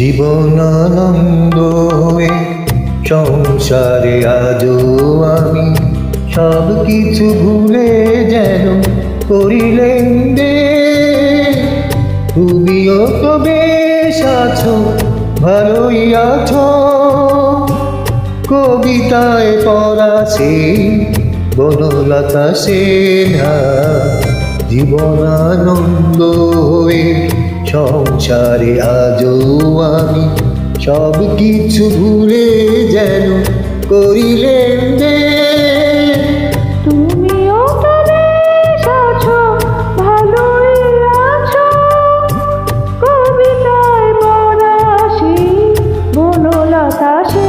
জীবনানন্দ হয়ে সংসারে আজও আমি সব কিছু ভুলে যেন করিলেন দে তুমিও তো বেশ আছো, ভালোই আছো। কবিতায় পড়া সে বনলতা সেনা জীবনানন্দ হয়ে সংসারে আজও আমি সব কিছু ভুলে যেন করিলেন তুমিও তো বেশ আছো, ভালোই আছো। কবিতায় পড়াশি বনলতা সে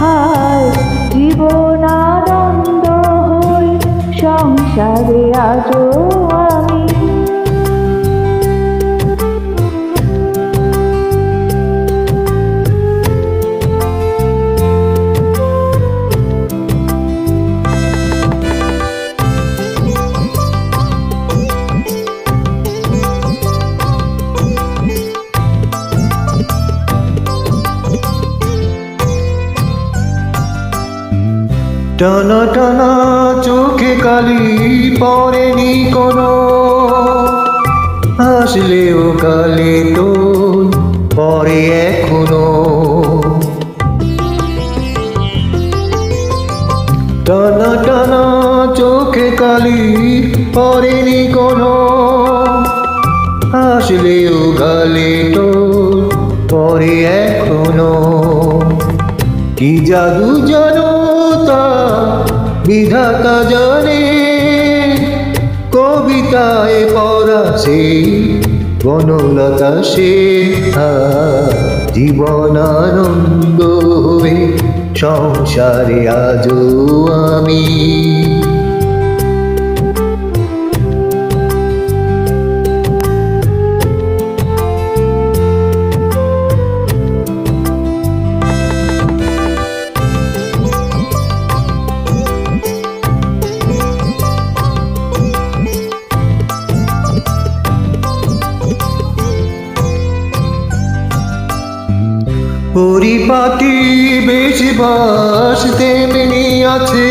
হায় জীবন হই, সংসারে আজও আমি টানা টানা চোখে কালি পড়েনি কোনো। আসলেও কালে তো পরে এখনও। টানা টানা চোখে কালি পড়েনি কোনো। আসলেও গালে তো পরে এখনও। কি জাদু জনতা বিধাতা জানে কবিতায় পড়া সে বনলতা সে জীবনানন্দ সংসারে আজও আমি। পরিপাটি বেশি বাস তেমনি আছে।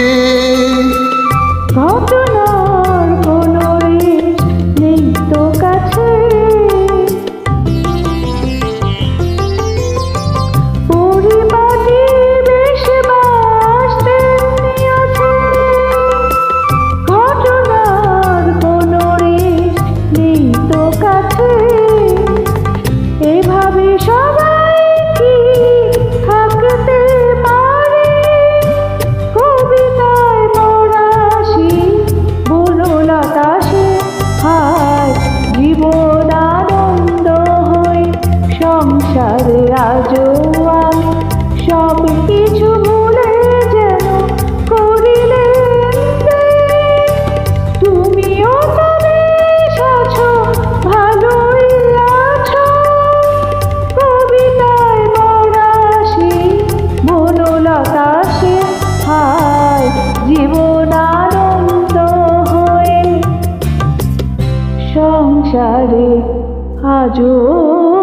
সংসারে আজও